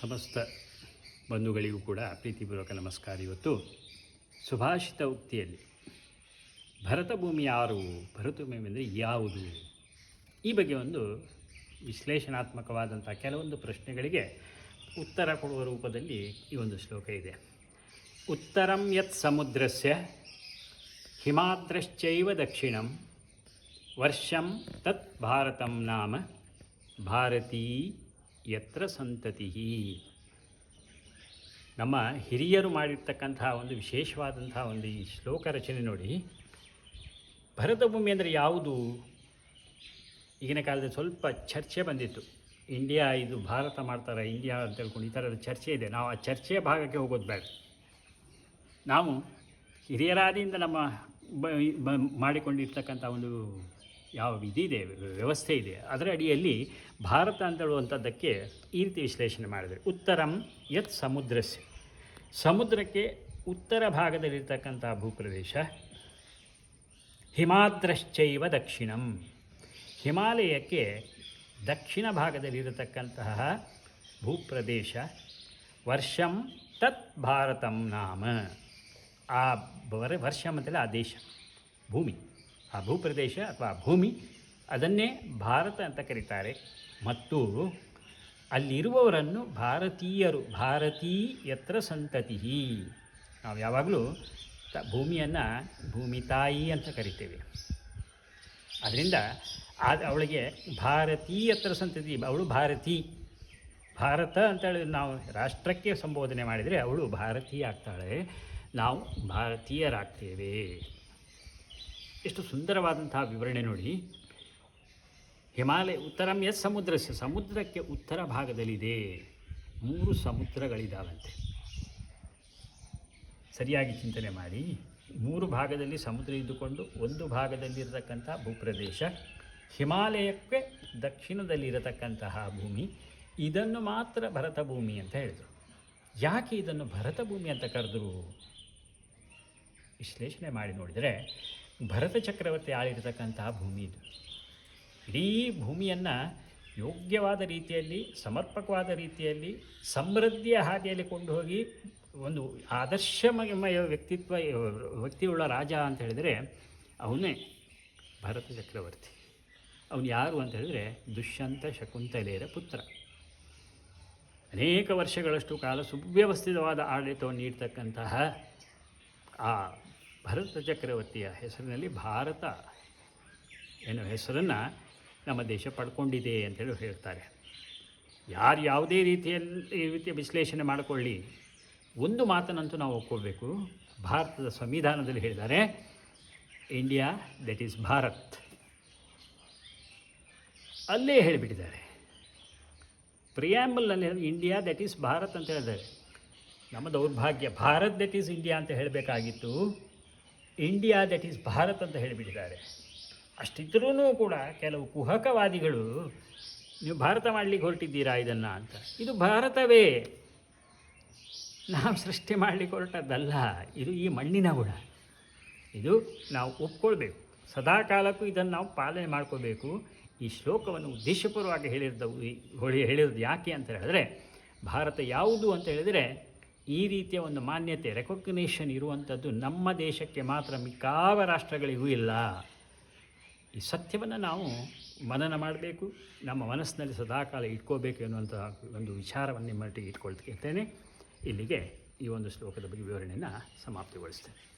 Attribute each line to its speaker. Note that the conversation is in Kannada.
Speaker 1: ಸಮಸ್ತ ಬಂಧುಗಳಿಗೂ ಕೂಡ ಪ್ರೀತಿಪೂರ್ವಕ ನಮಸ್ಕಾರ. ಇವತ್ತು ಸುಭಾಷಿತ ಉಕ್ತಿಯಲ್ಲಿ ಭರತ ಭೂಮಿ ಯಾರು, ಭರತ ಭೂಮಿ ಅಂದರೆ ಯಾವುದು? ಈ ಬಗ್ಗೆ ಒಂದು ವಿಶ್ಲೇಷಣಾತ್ಮಕವಾದಂಥ ಕೆಲವೊಂದು ಪ್ರಶ್ನೆಗಳಿಗೆ ಉತ್ತರ ಕೊಡುವ ರೂಪದಲ್ಲಿ ಈ ಒಂದು ಶ್ಲೋಕ ಇದೆ. ಉತ್ತರಂ ಯತ್ ಸಮುದ್ರಸ್ಯ, ಹಿಮಾದ್ರಶ್ಚೈವ ದಕ್ಷಿಣಂ, ವರ್ಷಂ ತತ್ ಭಾರತಂ ನಾಮ ಭಾರತೀ ಯತ್ರ ಸಂತತಿ. ನಮ್ಮ ಹಿರಿಯರು ಮಾಡಿರ್ತಕ್ಕಂತಹ ಒಂದು ವಿಶೇಷವಾದಂತಹ ಒಂದು ಈ ಶ್ಲೋಕ ರಚನೆ ನೋಡಿ. ಭೂಮಿ ಅಂದರೆ ಯಾವುದು? ಈಗಿನ ಕಾಲದಲ್ಲಿ ಸ್ವಲ್ಪ ಚರ್ಚೆ ಬಂದಿತ್ತು. ಇಂಡಿಯಾ ಇದು ಭಾರತ ಮಾಡ್ತಾರೆ, ಇಂಡಿಯಾ ಅಂತ ಹೇಳ್ಕೊಂಡು ಈ ಥರದ ಚರ್ಚೆ ಇದೆ. ನಾವು ಆ ಚರ್ಚೆಯ ಭಾಗಕ್ಕೆ ಹೋಗೋದು ಬೇಡ. ನಾವು ಹಿರಿಯರಾದಿಯಿಂದ ನಮ್ಮ ಬ- ಮಾಡಿಕೊಂಡಿರ್ತಕ್ಕಂಥ ಒಂದು ಯಾವ ಇದಿದೆ ವ್ಯವಸ್ಥೆ ಇದೆ, ಅದರ ಅಡಿಯಲ್ಲಿ ಭಾರತ ಅಂತ ಹೇಳುವಂಥದ್ದಕ್ಕೆ ಈ ರೀತಿ ವಿಶ್ಲೇಷಣೆ ಮಾಡಿದರೆ. ಉತ್ತರಂ ಯತ್ ಸಮುದ್ರಸ್ಯ. ಸಮುದ್ರಕ್ಕೆ ಉತ್ತರ ಭಾಗದಲ್ಲಿರ್ತಕ್ಕಂಥ ಭೂಪ್ರದೇಶ ಹಿಮಾದ್ರಶ್ಚೈವ ದಕ್ಷಿಣಂ. ಹಿಮಾಲಯಕ್ಕೆ ದಕ್ಷಿಣ ಭಾಗದಲ್ಲಿರತಕ್ಕಂತಹ ಭೂಪ್ರದೇಶ ವರ್ಷಂ ತತ್ ಭಾರತಂ ನಾಮ. ಆ ವರ ವರ್ಷ ಅಂತೇಳಿ ಆ ದೇಶ, ಭೂಮಿ. ಆ ಭೂಪ್ರದೇಶ ಅಥವಾ ಭೂಮಿ ಅದನ್ನೇ ಭಾರತ ಅಂತ ಕರೀತಾರೆ. ಮತ್ತು ಅಲ್ಲಿರುವವರನ್ನು ಭಾರತೀಯರು ಭಾರತೀ ಯತ್ರ ಸಂತತಿ ನಾವು ಯಾವಾಗಲೂ ತ ಭೂಮಿಯನ್ನು ಭೂಮಿ ತಾಯಿ ಅಂತ ಕರಿತೇವೆ. ಅದರಿಂದ ಆದ ಅವಳಿಗೆ ಭಾರತೀಯತ್ರ ಸಂತತಿ, ಅವಳು ಭಾರತಿ. ಭಾರತ ಅಂತ ಹೇಳಿ ನಾವು ರಾಷ್ಟ್ರಕ್ಕೆ ಸಂಬೋಧನೆ ಮಾಡಿದರೆ ಅವಳು ಭಾರತೀಯ ಆಗ್ತಾಳೆ. ನಾವು ಭಾರತೀಯರಾಗ್ತೇವೆ. ಎಷ್ಟು ಸುಂದರವಾದಂತಹ ವಿವರಣೆ ನೋಡಿ. ಹಿಮಾಲಯ ಉತ್ತರಂ ಎಸ್ ಸಮುದ್ರ ಸಮುದ್ರಕ್ಕೆ ಉತ್ತರ ಭಾಗದಲ್ಲಿದೆ. ಮೂರು ಸಮುದ್ರಗಳಿದ್ದಾವಂತೆ ಸರಿಯಾಗಿ ಚಿಂತನೆ ಮಾಡಿ. ಮೂರು ಭಾಗದಲ್ಲಿ ಸಮುದ್ರ ಇದ್ದುಕೊಂಡು ಒಂದು ಭಾಗದಲ್ಲಿರತಕ್ಕಂಥ ಭೂಪ್ರದೇಶ, ಹಿಮಾಲಯಕ್ಕೆ ದಕ್ಷಿಣದಲ್ಲಿರತಕ್ಕಂತಹ ಭೂಮಿ, ಇದನ್ನು ಮಾತ್ರ ಭರತ ಭೂಮಿ ಅಂತ ಹೇಳಿದರು. ಯಾಕೆ ಇದನ್ನು ಭರತ ಭೂಮಿ ಅಂತ ಕರೆದರು? ವಿಶ್ಲೇಷಣೆ ಮಾಡಿ ನೋಡಿದರೆ ಭರತ ಚಕ್ರವರ್ತಿ ಆಳಿರತಕ್ಕಂತಹ ಭೂಮಿ ಇದು. ಇಡೀ ಭೂಮಿಯನ್ನು ಯೋಗ್ಯವಾದ ರೀತಿಯಲ್ಲಿ, ಸಮರ್ಪಕವಾದ ರೀತಿಯಲ್ಲಿ, ಸಮೃದ್ಧಿಯ ಹಾದಿಯಲ್ಲಿ ಕೊಂಡು ಹೋಗಿ ಒಂದು ಆದರ್ಶಮಯ ವ್ಯಕ್ತಿತ್ವ, ವ್ಯಕ್ತಿಯುಳ್ಳ ರಾಜ ಅಂತ ಹೇಳಿದರೆ ಅವನೇ ಭರತ ಚಕ್ರವರ್ತಿ. ಅವನು ಯಾರು ಅಂತ ಹೇಳಿದರೆ ದುಷ್ಯಂತ ಶಕುಂತಲೆಯರ ಪುತ್ರ. ಅನೇಕ ವರ್ಷಗಳಷ್ಟು ಕಾಲ ಸುವ್ಯವಸ್ಥಿತವಾದ ಆಡಳಿತವನ್ನು ನೀಡ್ತಕ್ಕಂತಹ ಆ ಭರತ ಚಕ್ರವರ್ತಿಯ ಹೆಸರಿನಲ್ಲಿ ಭಾರತ ಎನ್ನುವ ಹೆಸರನ್ನು ನಮ್ಮ ದೇಶ ಪಡ್ಕೊಂಡಿದೆ ಅಂತೇಳಿ ಹೇಳ್ತಾರೆ. ಯಾರು ಯಾವುದೇ ರೀತಿಯಲ್ಲಿ ರೀತಿಯ ವಿಶ್ಲೇಷಣೆ ಮಾಡಿಕೊಳ್ಳಿ. ಒಂದು ಮಾತನ್ನಂತೂ ನಾವು ಒಪ್ಕೋಬೇಕು ಭಾರತದ ಸಂವಿಧಾನದಲ್ಲಿ ಹೇಳಿದ್ದಾರೆ, ಇಂಡಿಯಾ ದಟ್ ಈಸ್ ಭಾರತ್. ಅಲ್ಲೇ ಹೇಳಿಬಿಟ್ಟಿದ್ದಾರೆ. ಪ್ರಿಯಾಂಬಲ್ನಲ್ಲಿ ಇಂಡಿಯಾ ದಟ್ ಈಸ್ ಭಾರತ್ ಅಂತ ಹೇಳಿದ್ದಾರೆ. ನಮ್ಮ ದೌರ್ಭಾಗ್ಯ, ಭಾರತ್ ದಟ್ ಈಸ್ ಇಂಡಿಯಾ ಅಂತ ಹೇಳಬೇಕಾಗಿತ್ತು. ಇಂಡಿಯಾ ದಟ್ ಈಸ್ ಭಾರತ್ ಅಂತ ಹೇಳಿಬಿಟ್ಟಿದ್ದಾರೆ. ಅಷ್ಟಿದ್ರೂ ಕೂಡ ಕೆಲವು ಕುಹಕವಾದಿಗಳು, ನೀವು ಭಾರತ ಮಾಡಲಿಕ್ಕೆ ಹೊರಟಿದ್ದೀರಾ ಇದನ್ನು ಅಂತ. ಇದು ಭಾರತವೇ. ನಾವು ಸೃಷ್ಟಿ ಮಾಡಲಿಕ್ಕೆ ಹೊರಟದ್ದಲ್ಲ, ಇದು ಈ ಮಣ್ಣಿನ ಗುಣ. ಇದು ನಾವು ಒಪ್ಕೊಳ್ಬೇಕು. ಸದಾ ಕಾಲಕ್ಕೂ ಇದನ್ನು ನಾವು ಪಾಲನೆ ಮಾಡ್ಕೋಬೇಕು ಈ ಶ್ಲೋಕವನ್ನು ಉದ್ದೇಶಪೂರ್ವವಾಗಿ ಹೇಳಿರ್ದವು ಹೊಳಿ ಹೇಳಿರೋದು ಯಾಕೆ ಅಂತ ಹೇಳಿದ್ರೆ, ಭಾರತ ಯಾವುದು ಅಂತ ಹೇಳಿದರೆ ಈ ರೀತಿಯ ಒಂದು ಮಾನ್ಯತೆ ರೆಕಗ್ನೇಷನ್ ಇರುವಂಥದ್ದು ನಮ್ಮ ದೇಶಕ್ಕೆ ಮಾತ್ರ ಮಿಕ್ಕಾವ ರಾಷ್ಟ್ರಗಳಿಗೂ ಇಲ್ಲ. ಈ ಸತ್ಯವನ್ನು ನಾವು ಮನನ ಮಾಡಬೇಕು, ನಮ್ಮ ಮನಸ್ಸಿನಲ್ಲಿ ಸದಾಕಾಲ ಇಟ್ಕೋಬೇಕು ಎನ್ನುವಂಥ ಒಂದು ವಿಚಾರವನ್ನು ನಿಮ್ಮೊಟ್ಟಿಗೆ ಇಟ್ಕೊಳ್ತೇನೆ. ಇಲ್ಲಿಗೆ ಈ ಒಂದು ಶ್ಲೋಕದ ಬಗ್ಗೆ ವಿವರಣೆಯನ್ನು ಸಮಾಪ್ತಿಗೊಳಿಸ್ತೇನೆ.